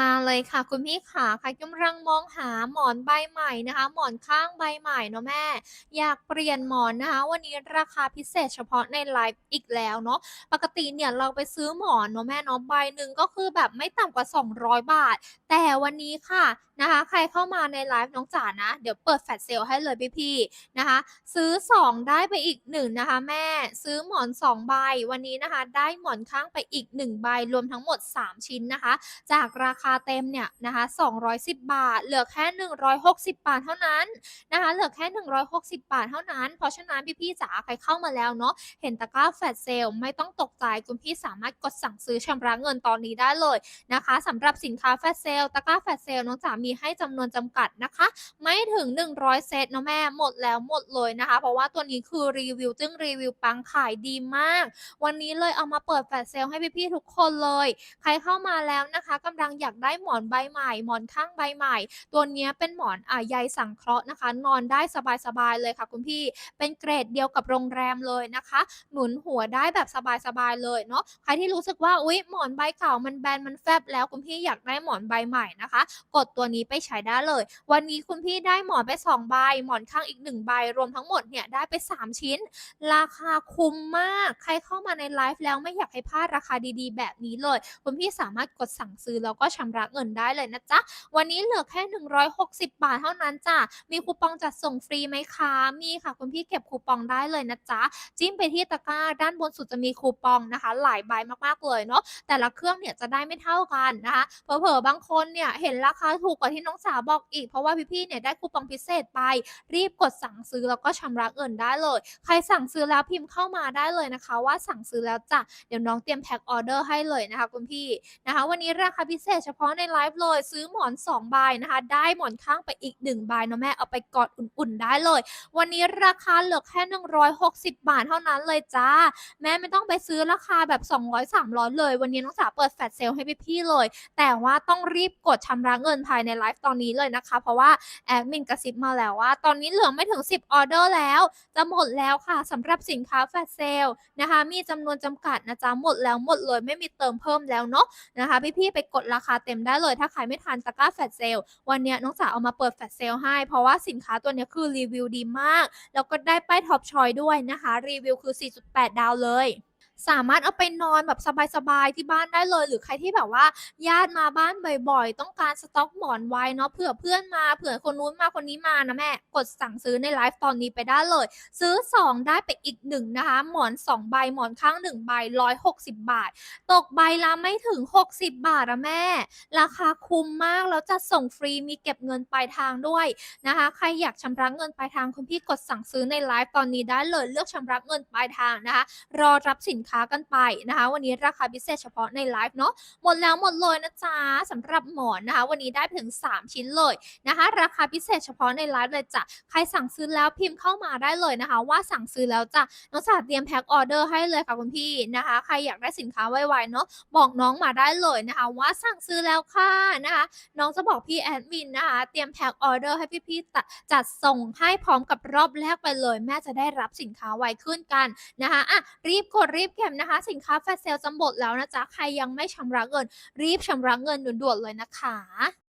มาเลยค่ะ คุณพี่ขาใครกำลังมองหาหมอนใบใหม่นะคะ หมอนข้างใบใหม่เนาะแม่ อยากเปลี่ยนหมอนนะคะ วันนี้ราคาพิเศษเฉพาะในไลฟ์อีกแล้วเนาะปกติเนี่ยเราไปซื้อหมอนเนาะแม่เนาะใบหนึ่งก็คือแบบไม่ต่ำกว่า 200 บาท แต่วันนี้ค่ะนะคะ ใครเข้ามาในไลฟ์น้องจ๋านะ เดี๋ยวเปิดแฟลชเซลให้เลยพี่ๆนะคะ ซื้อ 2 ได้ไปอีก1นะคะแม่ซื้อหมอน2ใบวันนี้นะคะ ได้หมอนข้างไปอีก1ใบรวมทั้งหมด 3 ชิ้นนะคะ จากราคาคาเต็มเนี่ยนะคะ210 บาท เหลือแค่ 160 บาทเท่านั้นนะคะ เหลือแค่ 160 บาทเท่านั้น เพราะฉะนั้นพี่ๆจ๋าใครเข้ามาแล้วเนาะ เห็นตะกร้าแฟลชเซลไม่ต้องตกใจคุณพี่สามารถกดสั่งซื้อชำระเงินตอนนี้ได้เลยนะคะสำหรับสินค้าแฟลชเซลตะกร้าแฟลชเซลน้องจ๋ามีให้จำนวนจำกัดนะคะ ไม่ถึง 100 เซตเนาะแม่ หมดแล้วหมดเลยนะคะ เพราะว่าตัวนี้คือรีวิวจึงรีวิวปังขายดีมาก วันนี้เลยเอามาเปิดแฟลชเซลให้พี่ๆทุกคนเลย ใครเข้ามาแล้วนะคะกำลังอยากได้หมอนใบใหม่หมอนข้างใบใหม่ ตัวนี้เป็นหมอนอ่าใยสังเคราะห์นะคะ นอนได้สบายๆเลยค่ะคุณพี่ เป็นเกรดเดียวกับโรงแรมเลยนะคะ หนุนหัวได้แบบสบายๆเลยเนาะใครที่รู้สึกว่าอุ๊ยหมอนใบเก่ามันแบนมันแฟบแล้วคุณพี่อยากได้หมอนใบใหม่นะคะ กดตัวนี้ไปใช้ได้เลย วันนี้คุณพี่ได้หมอนไป2ใบหมอนข้างอีก1ใบรวมทั้งหมดเนี่ยได้ไป 3 ชิ้น ราคาคุ้มมาก ใครเข้ามาในไลฟ์แล้วไม่อยากให้พลาดราคาดีๆ แบบนี้เลย คุณพี่สามารถกดสั่งซื้อแล้วก็ชชำระเงินได้เลยนะจ๊ะ วันนี้เหลือแค่ 160 บาทเท่านั้นจ้ะ มีคูปองจัดส่งฟรีไหมคะ มีค่ะ คุณพี่เก็บคูปองได้เลยนะจ๊ะ จิ้มไปที่ตะกร้าด้านบนสุดจะมีคูปองนะคะ หลายใบมากๆเลยเนาะ แต่ละเครื่องเนี่ยจะได้ไม่เท่ากันนะคะเผลอๆบางคนเนี่ยเห็นราคาถูกกว่าที่น้องสาวบอกอีก เพราะว่าพี่ๆเนี่ยได้คูปองพิเศษไป รีบกดสั่งซื้อแล้วก็ชำระเงินได้เลย ใครสั่งซื้อแล้วพิมพ์เข้ามาได้เลยนะคะ ว่าสั่งซื้อแล้วจ้ะ เดี๋ยวน้องเตรียมแพ็คออเดอร์ให้เลยนะคะคุณพี่นะคะ วันนี้ราคาพิเศษเฉพาะในไลฟ์เลยซื้อหมอน 2 ใบนะคะ ได้หมอนข้างไปอีก 1 ใบเนาะแม่เอาไปกอดอุ่นๆได้เลย วันนี้ราคาเหลือแค่ 160 บาทเท่านั้นเลยจ้า แม่ไม่ต้องไปซื้อราคาแบบ 200 300 เลย วันนี้น้องสาวเปิดแฟลชเซลให้พี่ๆเลย แต่ว่าต้องรีบกดชำระเงินภายในไลฟ์ตอนนี้เลยนะคะ เพราะว่าแอดมินกระซิบมาแล้วว่า ตอนนี้เหลือไม่ถึง 10 ออเดอร์แล้ว จะหมดแล้วค่ะสำหรับสินค้าแฟลชเซลนะคะ มีจำนวนจำกัดนะจ๊ะหมดแล้วหมดเลยไม่มีเติมเพิ่มแล้วเนาะนะคะ พี่ๆไปกดราคาเต็มได้เลยถ้าใครไม่ทันตะกร้าแฟลชเซลวันนี้น้องจ๋าเอามาเปิดแฟลชเซลให้ เพราะว่าสินค้าตัวนี้คือรีวิวดีมาก แล้วก็ได้ป้ายท็อปชอยด้วยนะคะ รีวิวคือ 4.8 ดาวเลย สามารถเอาไปนอนแบบสบายๆที่บ้านได้เลย หรือใครที่แบบว่าญาติมาบ้านบ่อยๆ ต้องการสต็อกหมอนไว้เนาะเผื่อเพื่อนมาเผื่อคนนู้นมาคนนี้มานะแม่ กดสั่งซื้อในไลฟ์ตอนนี้ไปได้เลย ซื้อ 2 ได้ไปอีก1นะคะ หมอน 2 ใบหมอนข้าง 1 ใบ 160 บาท ตกใบละไม่ถึง 60 บาทอะแม่ ราคาคุ้มมากแล้วจะส่งฟรีมีเก็บเงินปลายทางด้วยนะคะ ใครอยากชำระเงินปลายทางคุณพี่กดสั่งซื้อในไลฟ์ตอนนี้ได้เลยเลือกชำระเงินปลายทางนะคะ รอรับสินค้าคากันไปนะคะ วันนี้ราคาพิเศษเฉพาะในไลฟ์เนาะหมดแล้วหมดเลยนะจ๊ะสำหรับหมอนนะคะ วันนี้ได้ถึง 3 ชิ้นเลยนะคะ ราคาพิเศษเฉพาะในไลฟ์เลยจ้ะใครสั่งซื้อแล้วพิมพ์เข้ามาได้เลยนะคะ ว่าสั่งซื้อแล้วจ้ะน้องสาเตรียมแพ็คออเดอร์ให้เลยค่ะคุณพี่นะคะ ใครอยากได้สินค้าไวๆเนาะบอกน้องมาได้เลยนะคะ ว่าสั่งซื้อแล้วค่ะนะคะน้องจะบอกพี่แอดมินนะคะเตรียมแพ็คออเดอร์ให้พี่ๆจัดส่งให้พร้อมกับรอบแรกไปเลย แม่จะได้รับสินค้าไวขึ้นกันนะคะอะรีบกดรีบก็บนะคะ สินค้าแฟชเซลจำหมดแล้วนะจ๊ะ ใครยังไม่ชำระเงิน รีบชำระเงินด่วนๆเลยนะคะ